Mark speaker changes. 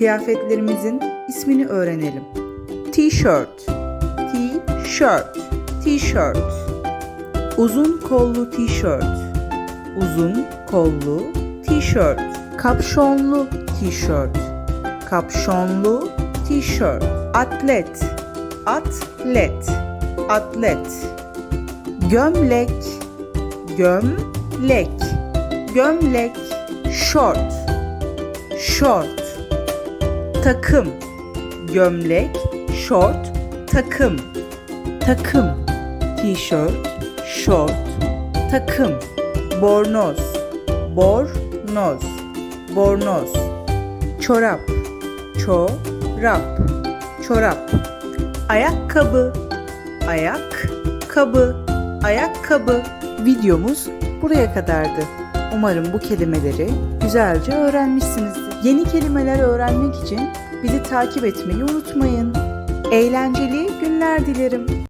Speaker 1: Kıyafetlerimizin ismini öğrenelim. T-shirt, T-shirt, T-shirt. Uzun kollu tişört, uzun kollu tişört. Kapşonlu tişört, kapşonlu tişört. Atlet, atlet, atlet. Gömlek, gömlek, gömlek. Short, short. Takım, gömlek, short, takım. Takım, tişört, short, takım. Bornoz, bornoz, bornoz. Çorap, çorap, çorap. Ayakkabı, ayakkabı, ayakkabı. Videomuz buraya kadardı. Umarım bu kelimeleri güzelce öğrenmişsinizdir. Yeni kelimeler öğrenmek için bizi takip etmeyi unutmayın. Eğlenceli günler dilerim.